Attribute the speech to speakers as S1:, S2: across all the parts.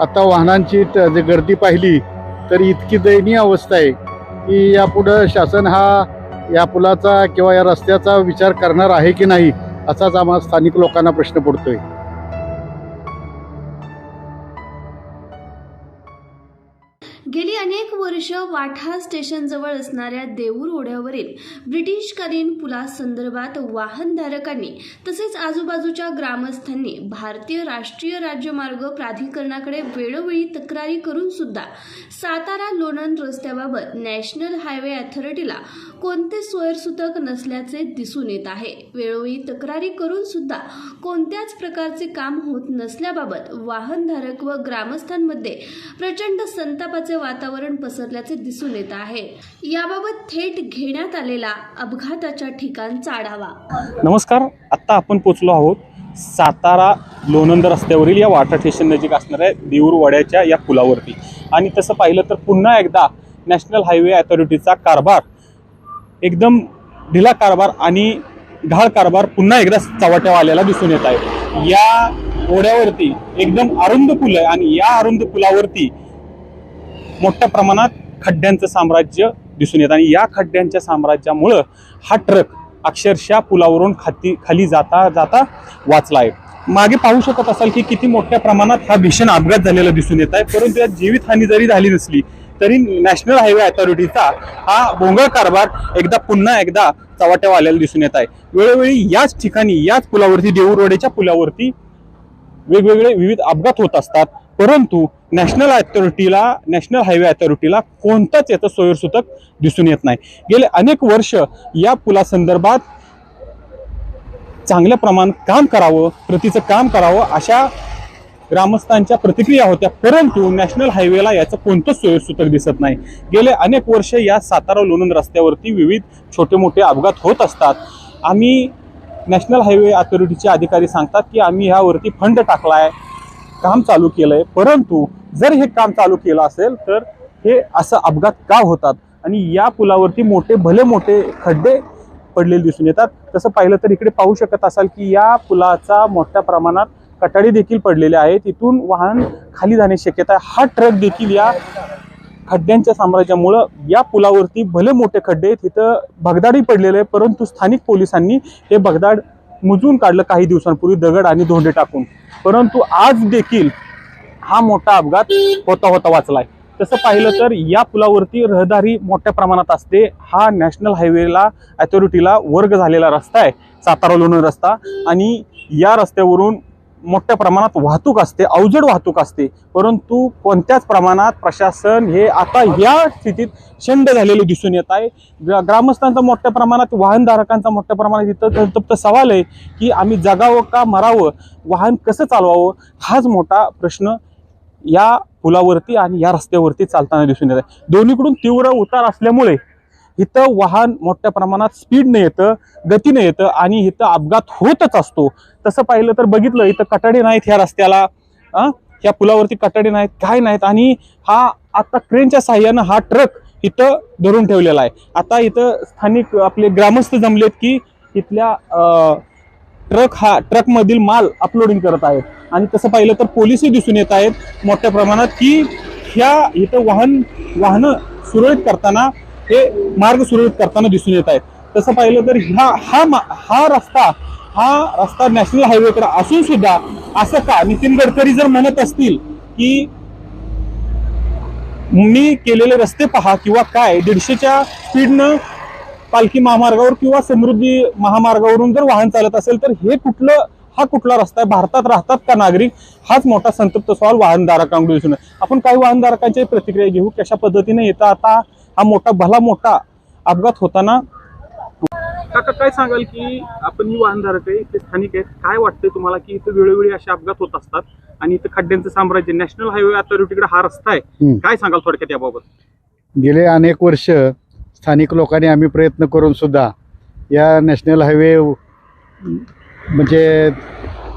S1: आता वाहनांची त- गर्दी पाहिली तर इतकी दयनीय अवस्था आहे की यापुढं शासन हा या पुलाचा किंवा या रस्त्याचा विचार करणार आहे की नाही असाच आम्हाला स्थानिक लोकांना प्रश्न पडतोय.
S2: वाठा स्टेशनजवळ असणाऱ्या देऊर ओढ्यावरील ब्रिटिशकालीन पुलासंदर्भात वाहनधारकांनी तसेच आजूबाजूच्या ग्रामस्थांनी भारतीय राष्ट्रीय राज्यमार्ग प्राधिकरणाकडे वेळोवेळी तक्रारी करून सुद्धा सातारा लोणंद रस्त्याबाबत नॅशनल हायवे अथॉरिटीला कोणते सोयरसूतक नसल्याचे दिसून येत आहे. वेळोवेळी तक्रारी करून सुद्धा कोणत्याच प्रकारचे काम होत नसल्याबाबत वाहनधारक व ग्रामस्थांमध्ये प्रचंड संतापाचे वातावरण पसरल्याचे दिसून येत आहे. याबाबत थेट घेण्यात आलेला अपघाताच्या ठिकाणचा आढावा
S3: नमस्कार आत्ता आपण पोचलो आहोत सातारा लोणंद रस्त्यावरील या वाटर स्टेशन नजीक असणाऱ्या देऊर वड्याच्या या पुलावरती. आणि तसं पाहिलं तर पुन्हा एकदा नॅशनल हायवे अथॉरिटीचा कारभार एकदम ढिला कारभार आणि ढाळ कारभार पुन्हा एकदा चव्हाट्यावर आलेला दिसून येत आहे. या ओढ्यावरती एकदम अरुंद पुल आहे आणि या अरुंद पुलावरती मोठ्या प्रमाणात खड्ड्यांचं साम्राज्य दिसून येतं. आणि या खड्ड्यांच्या साम्राज्यामुळं हा ट्रक अक्षरशः पुलावरून खाती खाली जाता जाता वाचला आहे. मागे पाहू शकत असाल की किती मोठ्या प्रमाणात हा भीषण अपघात झालेला दिसून येत आहे. परंतु यात जीवितहानी जरी झाली नसली तरी नॅशनल हायवे अथॉरिटीचा हा भोंगळ कारभार एकदा पुन्हा एकदा चव्हाट्यावर आलेला दिसून येत आहे. वेळोवेळी याच ठिकाणी याच पुलावरती देऊरवडेच्या पुलावरती वेगवेगळे विविध अपघात होत असतात. परंतु नॅशनल अथॉरिटीला नॅशनल हायवे अथॉरिटीला कोणताच याचं सोयरसूतक दिसून येत नाही. गेले अनेक वर्ष या पुलासंदर्भात चांगल्या प्रमाणात काम करावं प्रतीचं काम करावं अशा ग्रामस्थांच्या प्रतिक्रिया होत्या. परंतु नॅशनल हायवेला याचं कोणतंच सोयसूतक दिसत नाही. गेले अनेक वर्ष या सातारा लोणंद रस्त्यावरती विविध छोटे मोठे अपघात होत असतात. आम्ही नॅशनल हायवे अथॉरिटीचे अधिकारी सांगतात की आम्ही ह्यावरती फंड टाकलाय. काम चालू केलंय परंतु जर हे काम चालू केलं असेल तर हे असं अपघात का होतात? आणि या पुलावरती मोठे भले मोठे खड्डे पडलेले दिसून येतात. तसं पाहिलं तर इकडे पाहू शकत असाल की या पुलाचा मोठ्या प्रमाणात कटाडी देखील पडलेले आहेत. तिथून वाहन खाली जाण्याची शक्यता आहे. हा ट्रक देखील या खड्ड्यांच्या साम्राज्यामुळं या पुलावरती भले मोठे खड्डे आहेत तिथं भगदाडही पडलेले आहे परंतु स्थानिक पोलिसांनी हे भगदाड मुजून काढलं काही दिवसांपूर्वी दगड आणि धोंडे टाकून. परंतु आज देखील हा मोठा अपघात होता होता वाचलाय. तसं पाहिलं तर या पुलावरती रहदारी मोठ्या प्रमाणात असते. हा नॅशनल हायवेला अथॉरिटीला वर्ग झालेला रस्ता आहे सातारा लोणंद रस्ता. आणि या रस्त्यावरून मोठ्या प्रमाणात वाहतूक असते अवजड वाहतूक असते. परंतु कोणत्याच प्रमाणात प्रशासन हे आता या स्थितीत शंड झालेले दिसून येत आहे. ग्रामस्थांचा मोठ्या प्रमाणात वाहनधारकांचा मोठ्या प्रमाणात इथं संतप्त सवाल आहे की आम्ही जगावं का मरावं? वाहन कसं चालवावं? हाच मोठा प्रश्न या पुलावरती आणि या रस्त्यावरती चालताना दिसून येत आहे. दोन्हीकडून तीव्र उतार असल्यामुळे इथं वाहन मोठ्या प्रमाणात स्पीडने येतं गतीने येतं आणि इथं अपघात होतच असतो. तसं पाहिलं तर बघितलं इथं कटाडे नाहीत ह्या रस्त्याला. ह्या पुलावरती कटाडे नाहीत काय नाहीत. आणि हा आता क्रेनच्या साह्यानं हा ट्रक इथं धरून ठेवलेला आहे. आता इथं स्थानिक आपले ग्रामस्थ जमलेत की इथल्या ट्रक हा ट्रकमधील माल अपलोडिंग करत आहेत. आणि तसं पाहिलं तर पोलिसही दिसून येत आहेत मोठ्या प्रमाणात की ह्या इथं वाहन वाहनं सुरळीत करताना हे मार्ग सुरळीत करताना दिसून येत आहेत. तसं पाहिलं तर ह्या हा मा- हा रस्ता हा रस्ता नॅशनल हायवेकडे असून सुद्धा असं का नितीन गडकरी जर म्हणत असतील की मी केलेले रस्ते पहा किंवा काय दीडशेच्या स्पीडनं पालखी महामार्गावर किंवा समृद्धी महामार्गावरून जर वाहन चालत असेल तर हे कुठलं हा कुठला रस्ता आहे? भारतात राहतात का नागरिक? हाच मोठा संतप्त सवाल वाहनधारकांकडून दिसून आपण काही वाहनधारकांची प्रतिक्रिया घेऊ कशा पद्धतीने येता? आता हा मोठा भला मोठा अपघात होताना काका काय सांगाल की आपण ही वाहनधारक आहे ते स्थानिक आहेत. काय वाटतंय तुम्हाला की इथं वेळोवेळी असे अपघात होत असतात आणि इथं खड्ड्यांचं साम्राज्य नॅशनल हायवे अथॉरिटीकडे हा रस्ता आहे. काय सांगाल थोडक्यात याबाबत?
S1: गेले अनेक वर्ष स्थानिक लोकांनी आम्ही प्रयत्न करून सुद्धा या नॅशनल हायवे म्हणजे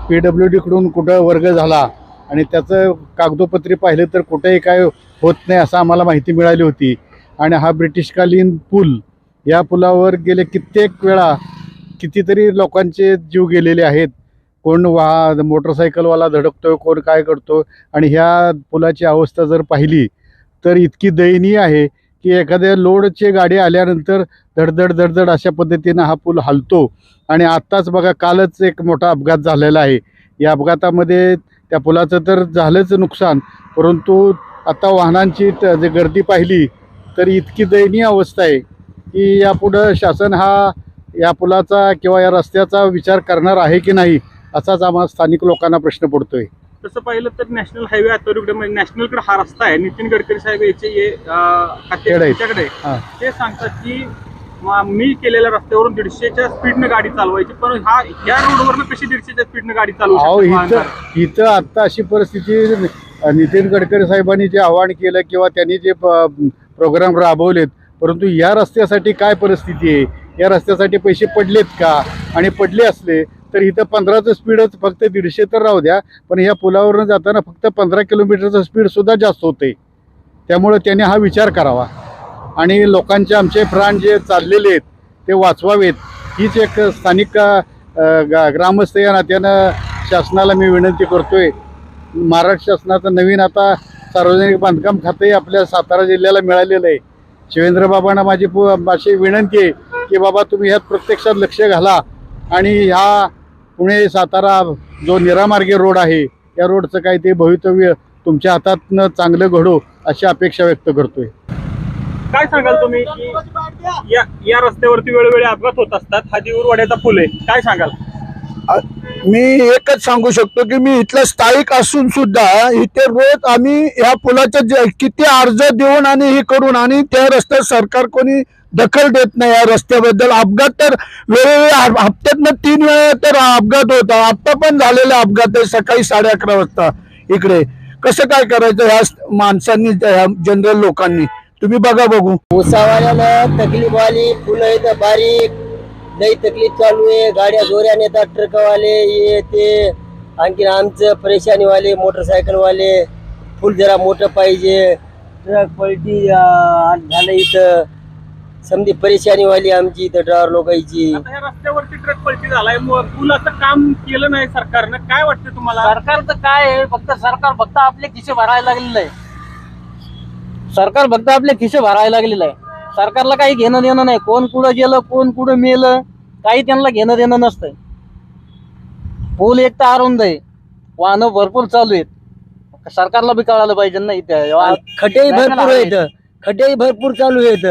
S1: पी डब्ल्यू डीकडून कुठं वर्ग झाला आणि त्याचं कागदोपत्री पाहिलं तर कुठेही काय होत नाही असं आम्हाला माहिती मिळाली होती. आणि हा ब्रिटिशकालीन पूल या पुलावर गेले कित्येक वेळा कितीतरी लोकांचे जीव गेलेले आहेत. कोण वा मोटरसायकलवाला धडकतोय कोण काय करतो आणि ह्या पुलाची अवस्था जर पाहिली तर इतकी दयनीय आहे की एखाद्या लोडचे गाडी आल्यानंतर धडधड धडधड अशा पद्धतीनं हा पूल हलतो. आणि आत्ताच बघा कालच एक मोठा अपघात झालेला आहे. या अपघातामध्ये त्या पुलाचं तर झालंच नुकसान परंतु आता वाहनांची जे गर्दी पाहिली तर इतकी दयनीय अवस्था आहे की यापुढं शासन हा या पुलाचा किंवा या रस्त्याचा विचार करणार आहे की नाही असाच आम्हाला स्थानिक लोकांना प्रश्न पडतोय.
S3: तसं पाहिलं तर नॅशनल हायवे अथॉरिटीकडे म्हणजे नॅशनलकडे हा रस्ता आहे. नितीन गडकरी साहेब याचे. त्यांच्याकडे. ते सांगतात की म- केलेल्या रस्त्यावरून दीडशेच्या स्पीडनं गाडी चालवायची पण हा या रोडवरनं कशी दीडशेच्या स्पीडनं गाडी चालवू
S1: इथं आत्ता अशी परिस्थिती नितीन गडकरी साहेबांनी जे आवाहन केलं किंवा त्यांनी जे प्रोग्राम राबवलेत. परंतु या रस्त्यासाठी काय परिस्थिती आहे? या रस्त्यासाठी पैसे पडलेत का? आणि पडले असले तर इथं पंधराचं स्पीडच फक्त दीडशे तर राहू द्या. पण या पुलावरून जाताना फक्त पंधरा किलोमीटरचं स्पीडसुद्धा जास्त होते त्यामुळं त्याने हा विचार करावा. आणि लोकांचे आमचे प्राण जे चाललेले आहेत ते वाचवावेत. हीच एक स्थानिक गा- ग्रामस्थ या नात्यानं शासनाला मी विनंती करतोय. महाराष्ट्र शासनाचं नवीन आता सार्वजनिक बांधकाम खातंही आपल्या सातारा जिल्ह्याला मिळालेलं आहे. शिवेंद्र बाबांना माझी पु अशी विनंती आहे की बाबा तुम्ही ह्यात प्रत्यक्षात लक्ष घाला आणि ह्या पुणे सातारा जो निरामार्गी रोड आहे या रोडचं काही ते भवितव्य तुमच्या हातातनं चांगलं घडो अशी अपेक्षा व्यक्त करतोय.
S3: काय सांगाल तुम्ही? या या रस्त्यावरती वेळोवेळी अपघात होत असतात. हा देऊरवाड्याचा पूल आहे. काय सांगाल?
S4: मी एकच सांगू शकतो की मी इथला स्थायिक असून सुद्धा इथे रोज आम्ही ह्या पुलाच्या किती अर्ज देऊन आणि हे करून आणि त्या रस्त्यात सरकार कोणी दखल देत नाही या रस्त्याबद्दल. अपघात तर वेळोवेळी हप्त्यातनं तीन वेळा तर अपघात होता. आत्ता पण झालेला अपघात आहे सकाळी साडे अकरा वाजता इकडे. कसं काय करायचं ह्या माणसांनी ह्या जनरल लोकांनी? तुम्ही बघा बघू.
S5: उसावाल्याला तकलीफ आली फुलं इथं बारीक. लई तकलीफ चालू आहे. गाड्या जोऱ्याने येतात ट्रकवाले हे ते. आणखीन आमचं परेशानीवाले मोटरसायकलवाले. फुल जरा मोठं पाहिजे. ट्रक पलटी झालं इथं. समधी परेशानीवाली आमची इथं ड्रायव्हर लोकांची.
S3: आता रस्त्यावरती ट्रक पलटी झालाय. मग पुलाचं काम केलं नाही सरकारनं. काय वाटतं तुम्हाला?
S6: सरकारचं काय आहे? फक्त सरकार फक्त आपले खिसे भरायला लागलेलं आहे. सरकार फक्त आपले खिसे भरायला लागलेलं आहे. सरकारला काही घेणं देणं नाही. कोण कुठं गेलं कोण कुठं मेलं काही त्यांना घेणं देणं नसतंय. पूल एक तर अरुंद आहे. वाहनं भरपूर चालू आहेत. सरकारला बी कळायला पाहिजे ना इथे.
S5: खड्डेही भरपूर आहेत. खड्डेही भरपूर चालू आहेत.